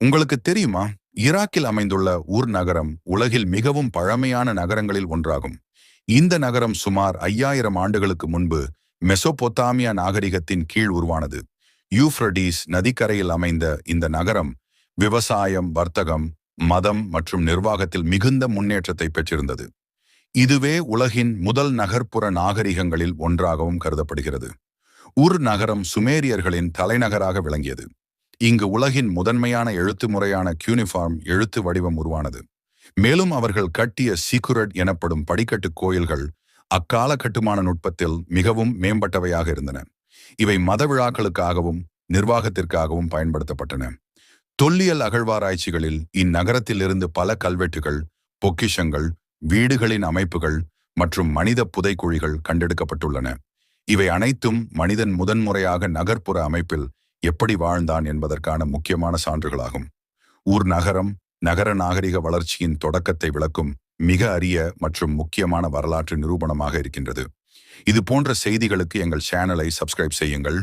உங்களுக்கு தெரியுமா? ஈராக்கில் அமைந்துள்ள ஊர் நகரம் உலகில் மிகவும் பழமையான நகரங்களில் ஒன்றாகும். இந்த நகரம் சுமார் ஐயாயிரம் ஆண்டுகளுக்கு முன்பு மெசோபொத்தாமியா நாகரிகத்தின் கீழ் உருவானது. யூஃப்ரடீஸ் நதிக்கரையில் அமைந்த இந்த நகரம் விவசாயம் வர்த்தகம் மதம் மற்றும் நிர்வாகத்தில் மிகுந்த முன்னேற்றத்தை பெற்றிருந்தது. இதுவே உலகின் முதல் நகர்ப்புற நாகரிகங்களில் ஒன்றாகவும் கருதப்படுகிறது. உர் நகரம் சுமேரியர்களின் தலைநகராக விளங்கியது. இங்கு உலகின் முதன்மையான எழுத்து முறையான கியூனிஃபார்ம் எழுத்து வடிவம் உருவானது. மேலும் அவர்கள் கட்டிய சீக்குரட் எனப்படும் படிக்கட்டு கோயில்கள் அக்கால கட்டுமான நுட்பத்தில் மிகவும் மேம்பட்டவையாக இருந்தன. இவை மத விழாக்களுக்காகவும் நிர்வாகத்திற்காகவும் பயன்படுத்தப்பட்டன. தொல்லியல் அகழ்வாராய்ச்சிகளில் இந்நகரத்திலிருந்து பல கல்வெட்டுகள் பொக்கிஷங்கள் வீடுகளின் அமைப்புகள் மற்றும் மனித புதைக்குழிகள் கண்டெடுக்கப்பட்டுள்ளன. இவை அனைத்தும் மனிதன் முதன்முறையாக நகர்ப்புற அமைப்பில் எப்படி வாழ்ந்தான் என்பதற்கான முக்கியமான சான்றுகளாகும். ஊர் நகரம் நகர நாகரிக வளர்ச்சியின் தொடக்கத்தை விளக்கும் மிக அரிய மற்றும் முக்கியமான வரலாற்று நிரூபணமாக இருக்கின்றது. இது போன்ற செய்திகளுக்கு எங்கள் சேனலை சப்ஸ்கிரைப் செய்யுங்கள்.